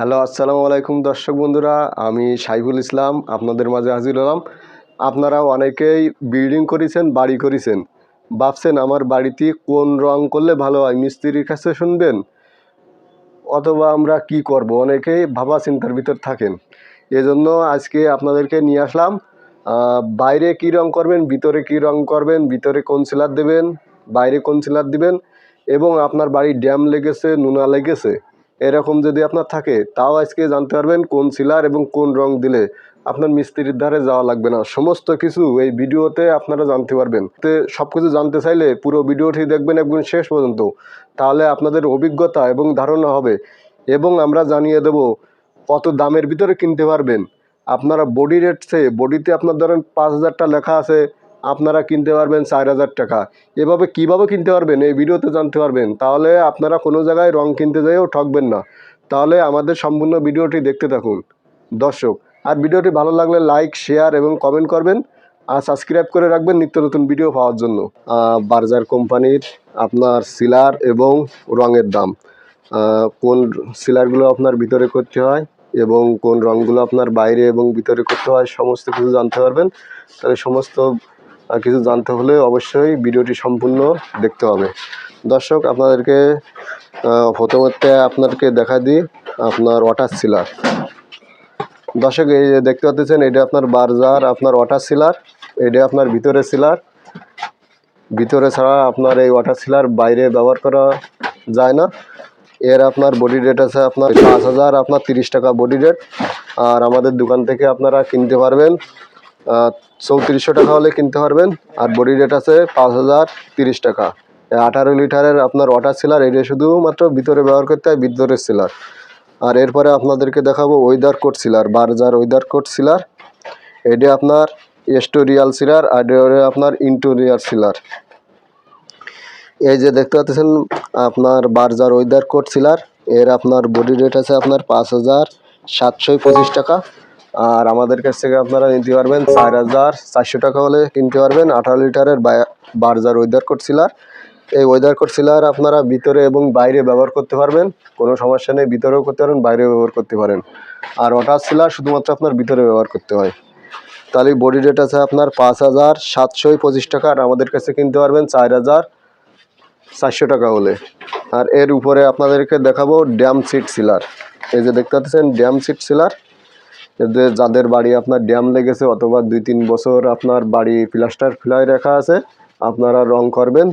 Hello, আসসালামু আলাইকুম দর্শক বন্ধুরা, আমি সাইফুল ইসলাম, আপনাদের মাঝে হাজির হলাম। আপনারা অনেকেই বিল্ডিং করেছেন, বাড়ি করেছেন। ভাবছেন আমার বাড়িতে কোন রং করলে ভালো হয়, মিস্ত্রির কাছে শুনবেন? অথবা আমরা কি করব? অনেকেই ভাবা চিন্তার ভিতর থাকেন। এজন্য আজকে আপনাদেরকে নিয়ে আসলাম বাইরে কি রং করবেন, ভিতরে কি রং করবেন, ভিতরে কোন সিলার দেবেন, বাইরে কোন সিলার দিবেন, এবং আপনার বাড়ি ড্যাম লেগেছে, নুনা লেগেছে। এরকম যদি আপনার থাকে, তাও আজকে জানতে পারবেন কোন সিলার এবং কোন রং দিলে আপনার মিস্ত্রির ধারে যাওয়া লাগবে না। সমস্ত কিছু এই ভিডিওতে আপনারা জানতে পারবেন। তে সব কিছু জানতে চাইলে পুরো ভিডিওটি দেখবেন একদম শেষ পর্যন্ত। তাহলে আপনাদের অভিজ্ঞতা এবং ধারণা হবে এবং আমরা জানিয়ে দেব কত দামের ভিতরে কিনতে পারবেন। আপনারা বডি রেট সে বডিতে আপনার ধরেন পাঁচ হাজারটা লেখা আছে আপনারা কিনতে পারবেন চার হাজার টাকা। এভাবে কীভাবে কিনতে পারবেন? এই ভিডিওতে জানতে পারবেন। তাহলে আপনারা কোনো জায়গায় রং কিনতে যেয়েও ঠকবেন না। তাহলে আমাদের সম্পূর্ণ ভিডিওটি দেখতে থাকুন। দর্শক, আর ভিডিওটি ভালো লাগলে লাইক, শেয়ার এবং কমেন্ট করবেন। আর সাবস্ক্রাইব করে রাখবেন নিত্য নতুন ভিডিও পাওয়ার জন্য। বার্জার কোম্পানির আপনার সিলার এবং রঙের দাম। কোন সিলারগুলো আপনার ভিতরে করতে হয় এবং কোন রঙগুলো আপনার বাইরে এবং ভিতরে করতে হয় সমস্ত কিছু জানতে পারবেন। তাহলে সমস্ত কিছু জানতে হলে অবশ্যই ভিডিওটি সম্পূর্ণ দেখতে হবে। দর্শক, আপনাদেরকে প্রথমতে আপনাদেরকে দেখা দিই আপনার ওয়াটার সিলার। দর্শক, এই দেখতে পাচ্ছেন, এটা আপনার বার্জার, আপনার ওয়াটার সিলার, এটা আপনার ভিতরে সিলার। ভিতরে ছাড়া আপনার এই ওয়াটার সিলার বাইরে ব্যবহার করা যায় না। এর আপনার বডি রেট আছে আপনার পাঁচ হাজার, আপনার তিরিশ টাকা বডি রেট। আর আমাদের দোকান থেকে আপনারা কিনতে পারবেন চৌত্রিশশো টাকা হলে কিনতে পারবেন। আর বডি রেট আছে পাঁচ হাজার তিরিশ টাকা। আঠারো লিটারের আপনার ওয়াটার সিলার এটা শুধুমাত্র ভিতরে ব্যবহার করতে হয় ভিতরের সিলার। আর এরপরে আপনাদেরকে দেখাবো weather coat sealer, Berger weather coat sealer. এটা আপনার এস্টোরিয়াল সিলার, আর আপনার ইন্টোরিয়াল সিলার। এই যে দেখতে পাচ্ছেন আপনার বারজার ওয়েদার কোট সিলার, এর আপনার বডি রেট আছে আপনার পাঁচ হাজার সাতশো পঁচিশ টাকা। আর আমাদের কাছ থেকে আপনারা নিতে পারবেন চার হাজার চারশো টাকা হলে কিনতে পারবেন। আঠারো লিটারের বারজার ওয়েদার কোট সিলার এই ওয়েদার কোট সিলার আপনারা ভিতরে এবং বাইরে ব্যবহার করতে পারবেন। কোনো সমস্যা নেই, ভিতরেও করতে পারেন, বাইরেও ব্যবহার করতে পারেন। আর ওয়াটার সিলার শুধুমাত্র আপনার ভিতরে ব্যবহার করতে হয়। তাহলে বডি রেট আছে আপনার পাঁচ হাজার সাতশো পঁচিশ টাকা আর আমাদের কাছে কিনতে পারবেন চার হাজার চারশো টাকা হলে। আর এর উপরে আপনাদেরকে দেখাবো ড্যাম সিট সিলার এই যে দেখতে পাচ্ছেন ড্যাম সিট সিলার যাদের বাড়ি আপনার ড্যাম লেগেছে অথবা দুই তিন বছর আপনার বাড়ি প্লাস্টার ফ্লাই রাখা আছে, আপনারা রং করবেন।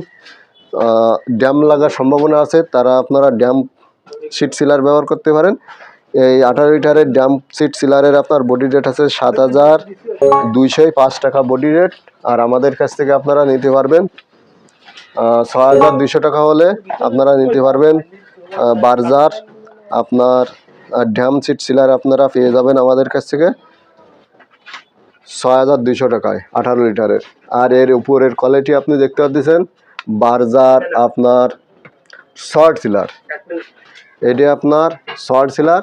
ড্যাম লাগার সম্ভাবনা আছে, তারা আপনারা ড্যাম সিট সিলার ব্যবহার করতে পারেন। এই আঠারো লিটারের ড্যাম সিট সিলারের আপনার বডি রেট আছে সাত হাজার দুইশো পাঁচ টাকা বডি রেট, আর আমাদের কাছ থেকে আপনারা নিতে পারবেন। ছ হাজার দুইশো টাকা হলে আপনারা নিতে পারবেন। বার্জার, আপনার ড্যাম সিট সিলার আপনারা পেয়ে যাবেন আমাদের কাছ থেকে ছয় হাজার দুইশো টাকায়, আঠারো লিটারের। আর এর উপরের কোয়ালিটি আপনি দেখতে পাচ্ছেন বার্জার আপনার শর্ট সিলার এটি আপনার শর্ট সিলার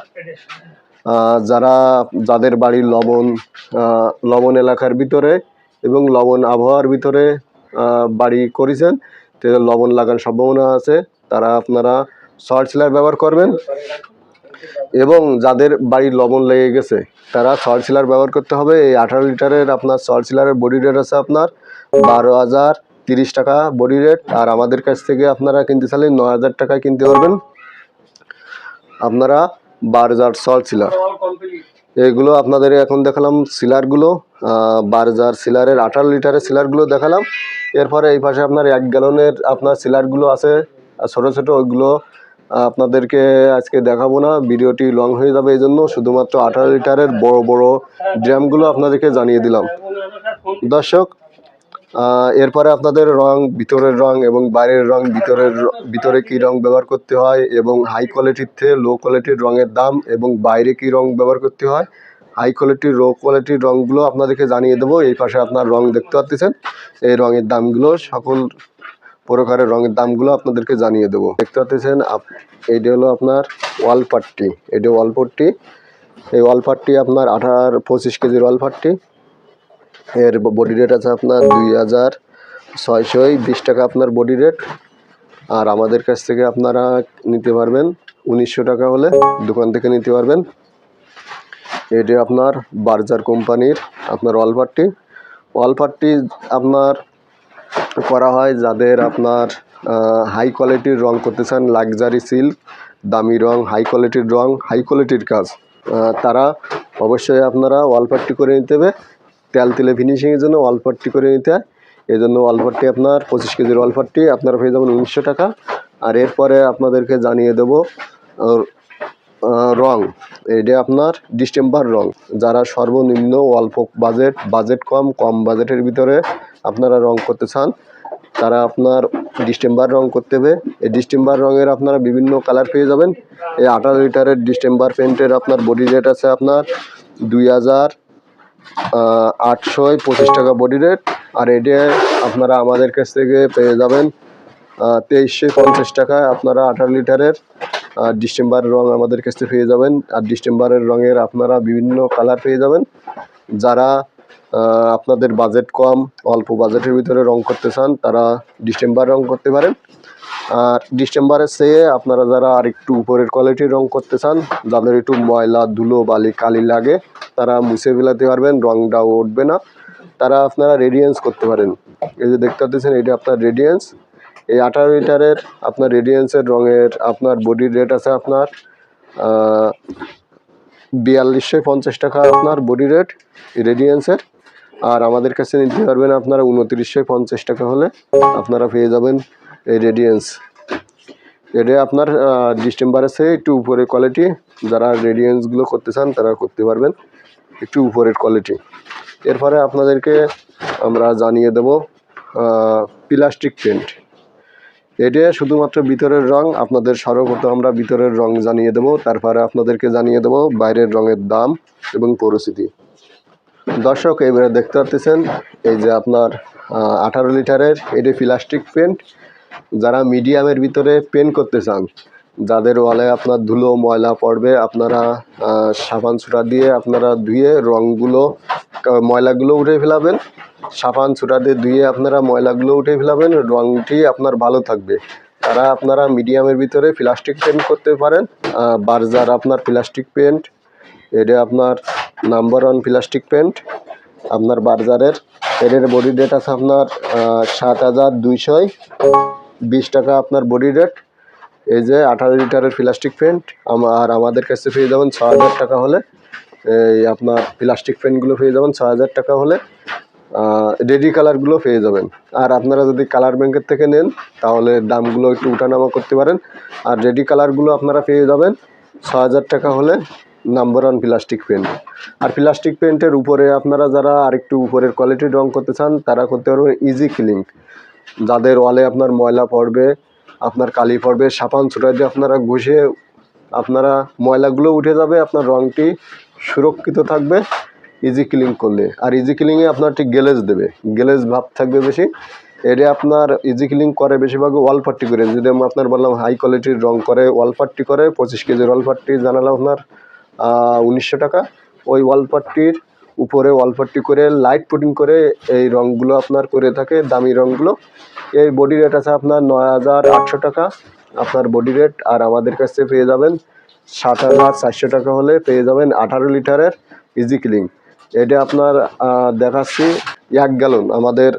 যারা যাদের বাড়ি লবণ লবণ এলাকার ভিতরে এবং লবণ আবহাওয়ার ভিতরে বাড়ি করেছেন, তো লবণ লাগার সম্ভাবনা আছে, তারা আপনারা শর্ট সিলার ব্যবহার করবেন। এবং যাদের বাড়ি লবণ লেগে গেছে, তারা শর্ট সিলার ব্যবহার করতে হবে। এই আঠারো লিটারের আপনার শর্ট সিলারের বডি রেট আছে আপনার বারো হাজার তিরিশ টাকা বডি রেট। আর আমাদের কাছ থেকে আপনারা কিনতে চাইলে নয় হাজার টাকায় কিনতে পারবেন আপনারা বারজার সল্ট সিলার। এগুলো আপনাদের এখন দেখালাম সিলারগুলো বারজার সিলারের আঠারো লিটারের সিলারগুলো দেখালাম। এরপরে এই পাশে আপনার এক গ্যালনের আপনার সিলারগুলো আছে ছোটো ছোটো ওইগুলো আপনাদেরকে আজকে দেখাবো না, ভিডিওটি লং হয়ে যাবে এই জন্য শুধুমাত্র আঠারো লিটারের বড় বড় ড্রামগুলো আপনাদেরকে জানিয়ে দিলাম। দর্শক এরপরে আপনাদের রং, ভিতরের রং এবং বাইরের রং, ভিতরের ভিতরে কি রং ব্যবহার করতে হয় এবং হাই কোয়ালিটির থেকে লো কোয়ালিটির রঙের দাম এবং বাইরে কি রং ব্যবহার করতে হয় হাই কোয়ালিটির লো কোয়ালিটির রঙগুলো আপনাদেরকে জানিয়ে দেবো। এই পাশে আপনার রং দেখতে পাচ্ছেন এই রঙের দামগুলো সকল প্রকারের রঙের দামগুলো আপনাদেরকে জানিয়ে দেবো। দেখতে পাচ্ছেন এইটা হলো আপনার ওয়াল পাট্টি। এটা ওয়াল পট্টি। এই ওয়াল পাট্টি আপনার আঠার, পঁচিশ কেজির ওয়াল পাট্টি। এর বডি রেট আছে আপনার দুই হাজার ছয়শোই, বিশ টাকা আপনার বডি রেট আর আমাদের কাছ থেকে আপনারা নিতে পারবেন, উনিশশো টাকা হলে দোকান থেকে নিতে পারবেন। এটি আপনার বার্জার কোম্পানির আপনার ওয়ালপাটটি ওয়ালপাটটি আপনার করা হয় যাদের আপনার হাই কোয়ালিটির রং করতে চান লাক্সারি সিল্ক দামি রং হাই কোয়ালিটির রং হাই কোয়ালিটির কাজ। তারা অবশ্যই আপনারা ওয়ালপাট্টি করে নিতে হবে। তেল তেলে ফিনিশিংয়ের জন্য ওয়ালপাট্টি করে নিতে হয়। এই জন্য ওয়ালপাট্টি আপনার পঁচিশ কেজির ওয়ালপাট্টি আপনারা পেয়ে যাবেন উনিশশো টাকা। আর এরপরে আপনাদেরকে জানিয়ে দেবো রং। এটা আপনার ডিস্টেম্বার রং। যারা সর্বনিম্ন অল্প বাজেট বাজেট কম কম বাজেটের ভিতরে আপনারা রং করতে চান, তারা আপনার ডিস্টেম্বার রং করতে হবে। এই ডিস্টেম্বার রঙের আপনারা বিভিন্ন কালার পেয়ে যাবেন। এই আঠারো লিটারের ডিস্টেম্বার পেন্টের আপনার বডি রেট আছে আপনার দুই হাজার আটশোয় পঁচিশ টাকা বডি রেট আর এটা আপনারা আমাদের কাছ থেকে পেয়ে যাবেন তেইশশো পঞ্চাশ টাকায় আপনারা আঠারো লিটারের ডিসেম্বার রং আমাদের কাছ থেকে পেয়ে যাবেন। আর ডিসেম্বরের রঙের আপনারা বিভিন্ন কালার পেয়ে যাবেন। যারা আপনাদের বাজেট কম, অল্প বাজেটের ভিতরে রং করতে চান, তারা ডিসেম্বর রং করতে পারেন। আর ডিসেম্বরের চেয়ে আপনারা যারা আর একটু উপরের কোয়ালিটির রং করতে চান, যাদের একটু ময়লা, ধুলো, বালি, কালি লাগে, তারা মুছে ফেলাতে পারবেন, রংটাও উঠবে না। তারা আপনারা রেডিয়েন্স করতে পারেন। এই যে দেখতে পাচ্ছেন, এটা আপনার রেডিয়েন্স এই আঠারো লিটারের আপনার রেডিয়েন্সের রঙের আপনার বডির রেট আছে আপনার বিয়াল্লিশশো পঞ্চাশ টাকা আপনার বডি রেট রেডিয়েন্সের আর আমাদের কাছে নিতে পারবেন আপনারা উনত্রিশশো পঞ্চাশ টাকা হলে আপনারা পেয়ে যাবেন এই রেডিয়েন্স এটা আপনার ডিসেম্বরের চেয়ে একটু উপরের কোয়ালিটি যারা রেডিয়েন্সগুলো করতে চান তারা করতে পারবেন একটু উপরের কোয়ালিটি এরপরে আপনাদেরকে আমরা জানিয়ে দেব প্লাস্টিক পেন্ট এটা শুধুমাত্র ভিতরের রং, আপনাদের সর্বপ্রথম আমরা ভিতরের রং জানিয়ে দেব, তারপরে আপনাদেরকে জানিয়ে দেব বাইরের রঙের দাম এবং পরিস্থিতি। দর্শক এবারে দেখতে পাচ্ছেন এই যে আপনার আঠারো লিটারের, এটি প্লাস্টিক পেন্ট। যারা মিডিয়ামের ভিতরে পেন্ট করতে চান, যাদের ওয়ালে আপনার ধুলো, ময়লা পড়বে, আপনারা সাবান সুটা দিয়ে আপনারা ধুয়ে রঙগুলো ময়লাগুলো উঠে ফেলাবেন। সুটা দিয়ে ধুয়ে আপনারা ময়লাগুলো উঠে ফেলাবেন রঙটি আপনার ভালো থাকবে। তারা আপনারা মিডিয়ামের ভিতরে প্লাস্টিক পেন্ট করতে পারেন। বার্জার আপনার প্লাস্টিক পেন্ট এটা আপনার নাম্বার ওয়ান প্লাস্টিক পেন্ট আপনার বার্জারের, এর বডি রেট আছে আপনার সাত হাজার বিশ টাকা আপনার বডি রেট এই যে আঠারো লিটারের প্লাস্টিক পেন্ট আর আমাদের কাছে পেয়ে যাবেন ছ হাজার টাকা হলে। এই আপনার প্লাস্টিক পেন্টগুলো পেয়ে যাবেন ছ হাজার টাকা হলে রেডি কালারগুলো পেয়ে যাবেন। আর আপনারা যদি কালার ব্যাংকের থেকে নেন, তাহলে দামগুলো একটু উঠানামা করতে পারেন। আর রেডি কালারগুলো আপনারা পেয়ে যাবেন ছ হাজার টাকা হলে নাম্বার ওয়ান প্লাস্টিক পেন্ট আর প্লাস্টিক পেন্টের উপরে আপনারা যারা আরেকটু উপরের কোয়ালিটির রং করতে চান, তারা করতে পারবেন ইজি ক্লিং যাদের ওয়ালে আপনার ময়লা পড়বে, আপনার কালি পড়বে, সাপান ছুটা দিয়ে আপনারা ঘষে আপনারা ময়লাগুলো উঠে যাবে, আপনার রংটি সুরক্ষিত থাকবে ইজি ক্লিং করলে। আর ইজি ক্লিংয়ে আপনার ঠিক গ্লেজ দেবে। গ্লেজ ভাব থাকবে বেশি। এটা আপনার ইজি ক্লিং করে বেশিরভাগ ওয়াল পাট্টি করে। যদি আমি আপনার বললাম হাই কোয়ালিটির রং করে ওয়াল পাট্টি করে, পঁচিশ কেজির ওয়াল পাট্টি জানালাম আপনার উনিশশো টাকা। ওই ওয়াল পাট্টির উপরে ওয়াল পাট্টি করে লাইট পুটিং করে এই রঙগুলো আপনার করে থাকে, দামি রঙগুলো এই বডি রেট আছে আপনার নয় হাজার আটশো টাকা। আপনার বডি রেট আর আমাদের কাছে পেয়ে যাবেন সাত হাজার চারশো টাকা হলে পেয়ে যাবেন আঠারো লিটারের ইজি ক্লিং এটা আপনার দেখাচ্ছি এক গ্যালন। আমাদের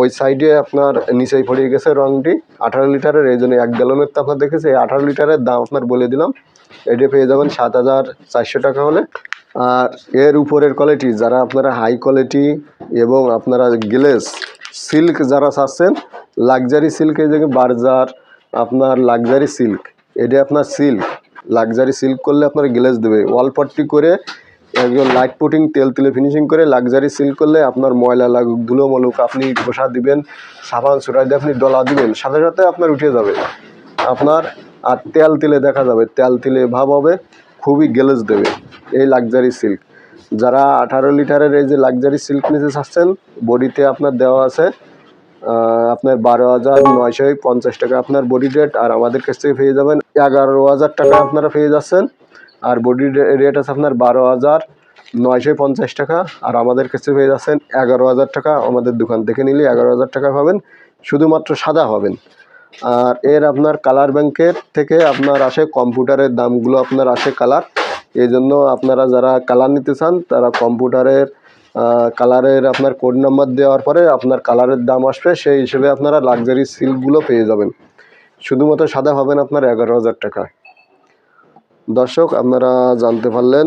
ওই সাইডে আপনার নিচেই পড়ে গেছে রংটি আঠারো লিটারের, এই জন্য এক গ্যালনের তো আপনার দেখেছি। আঠারো লিটারের দাম আপনার বলে দিলাম। এটা পেয়ে যাবেন সাত হাজার চারশো টাকা হলে। আর এর উপরের কোয়ালিটি যারা আপনারা হাই কোয়ালিটি এবং আপনারা গ্লেস সিল্ক যারা চাচ্ছেন লাক্সারি সিল্ক এই যে বার্জার, আপনার লাক্সারি সিল্ক এটা আপনার সিল্ক লাক্সারি সিল্ক করলে আপনার গ্লেজ দেবে। ওয়াল পট্টি করে একজন লাইট পুটিং তেল তেলে ফিনিশিং করে লাক্সারি সিল্ক করলে আপনার ময়লা লাগুক, ধুলো মলুক, আপনি ঘষা দিবেন, সাবান সুটা দিয়ে আপনি ডলা দিবেন, সাথে সাথে আপনার উঠে যাবে। আপনার আর তেল তেলে দেখা যাবে, তেল তেলে ভাব হবে, খুবই গ্লেজ দেবে এই লাক্সারি সিল্ক যারা আঠারো লিটারের এই যে লাক্সারি সিল্ক নিতে চাচ্ছেন বডিতে আপনার দেওয়া আছে আপনার বারো হাজার নয়শো পঞ্চাশ টাকা আপনার বডি রেট আর আমাদের কাছ থেকে পেয়ে যাবেন এগারো হাজার টাকা আপনারা পেয়ে যাচ্ছেন। আর বডি রেট আছে আপনার বারো হাজার নয়শো পঞ্চাশ টাকা, আর আমাদের কাছে পেয়ে যাচ্ছেন এগারো হাজার টাকা। আমাদের দোকান থেকে নিলে এগারো হাজার টাকা পাবেন, শুধুমাত্র সাদা পাবেন। আর এর আপনার কালার ব্যাংকের থেকে আপনার আসে কম্পিউটারের দামগুলো আপনার আসে কালার এই জন্য আপনারা যারা কালার নিতে চান, তারা কম্পিউটারের কালারের আপনার কোড নাম্বার দেওয়ার পরে আপনার কালারের দাম আসবে, সেই হিসেবে আপনারা লাক্সারি সিল্কগুলো পেয়ে যাবেন। শুধুমাত্র সাদা পাবেন আপনার এগারো হাজার টাকা দর্শক, আপনারা জানতে পারলেন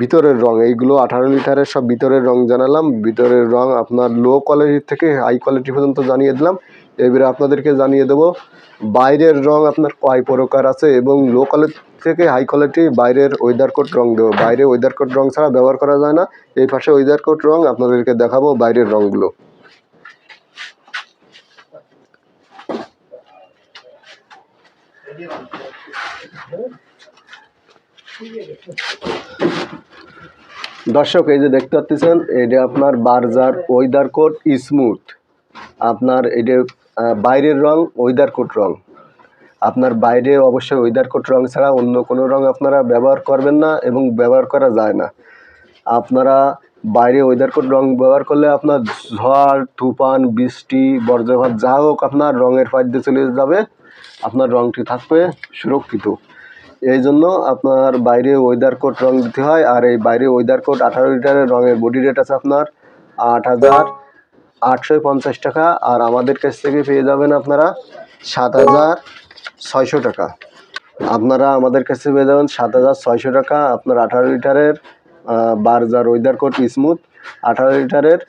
ভিতরের রং, এইগুলো আঠারো লিটারের সব ভিতরের রং জানালাম। ভিতরের রং আপনার লো কোয়ালিটির থেকে হাই কোয়ালিটি পর্যন্ত জানিয়ে দিলাম। এবারে আপনাদেরকে জানিয়ে দেবো, বাইরের রং আপনার কয় প্রকার আছে এবং লো কোয়ালিটি থেকে হাই কোয়ালিটি বাইরের ওয়েদার কোট রং দেবো। বাইরে ওয়েদার কোট রং ছাড়া ব্যবহার করা যায় না, এই পাশে ওয়েদার কোট রং আপনাদেরকে দেখাবো বাইরের রংগুলো। দর্শক, এই যে দেখতে পাচ্ছেন, এটা আপনার বার্জার ওয়েদার কোট স্মুথ আপনার এটা বাইরের রং ওয়েদার কোট রং। আপনার বাইরে অবশ্যই ওয়েদার কোট রং ছাড়া অন্য কোনো রং আপনারা ব্যবহার করবেন না এবং ব্যবহার করা যায় না। আপনারা বাইরে ওয়েদার কোট রং ব্যবহার করলে আপনার ঝড়, তুফান, বৃষ্টি, বজ্রপাত যা হোক আপনার রঙের ফাঁদ দিয়ে চলে যাবে। আপনার রংটি থাকবে সুরক্ষিত। এই জন্য আপনার বাইরে ওয়েদার কোট রং দিতে হয়। আর এই বাইরে ওয়েদার কোট আঠারো লিটারের রঙের বডি রেট আছে আপনার আট হাজার। আটশো পঞ্চাশ টাকা আর আমাদের কাছ থেকে পেয়ে যাবেন আপনারা সাত হাজার ছয়শো টাকা। আপনারা আমাদের কাছে পেয়ে যাবেন সাত হাজার ছয়শো টাকা। আপনার আঠারো লিটারের বার্জার ওয়েদার কোট স্মুথ, আঠারো লিটারের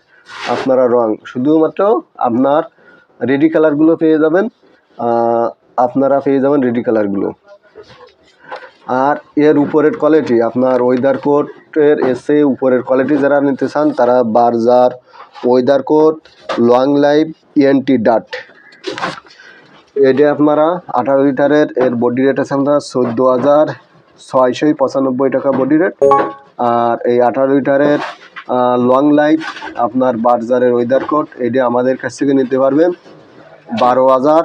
আপনারা রং। শুধুমাত্র আপনার রেডি কালারগুলো পেয়ে যাবেন আপনারা পেয়ে যাবেন রেডি কালারগুলো। আর এর উপরের কোয়ালিটি আপনার ওয়েদার কোটের এসে উপরের কোয়ালিটি যারা নিতে চান, তারা Berger weather coat long life ENT ডাট এটা আপনারা আঠারো লিটারের, এর বডি রেট আছে আপনার চোদ্দ হাজার ছয়শোই পঁচানব্বই টাকা বডি রেট আর এই আঠারো লিটারের লং লাইফ আপনার বার্জারের ওয়েদার কোট এটা আমাদের কাছ থেকে নিতে পারবেন। বারো হাজার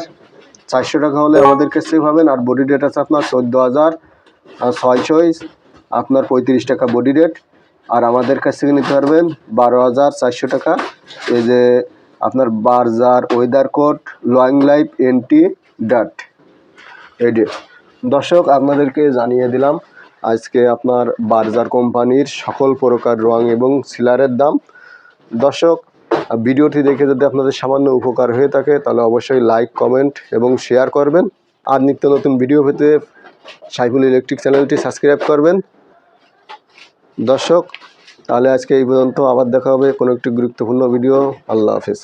চারশো টাকা হলে আমাদের কাছ থেকে পাবেন। আর বডি রেট আছে আপনার চোদ্দ হাজার ছয়শোই আপনার পঁয়ত্রিশ টাকা বডি রেট আর আমাদের কাছ থেকে নিতে পারবেন বারো হাজার চারশো টাকা। এই যে আপনার Berger weather coat long life anti ডাট এডি দর্শক, আপনাদেরকে জানিয়ে দিলাম, আজকে আপনার বার্জার কোম্পানির সকল প্রকার রং এবং সিলারের দাম। দর্শক, ভিডিওটি দেখে যদি আপনাদের সামান্য উপকার হয়ে থাকে, তাহলে অবশ্যই লাইক কমেন্ট এবং শেয়ার করবেন। আর নিত্য নতুন ভিডিও পেতে সাইফুল ইলেকট্রিক চ্যানেলটি সাবস্ক্রাইব করবেন। দর্শক তাহলে আজকে এই পর্যন্ত আবার দেখা হবে কোনো একটি গুরুত্বপূর্ণ ভিডিও। আল্লাহ হাফেজ।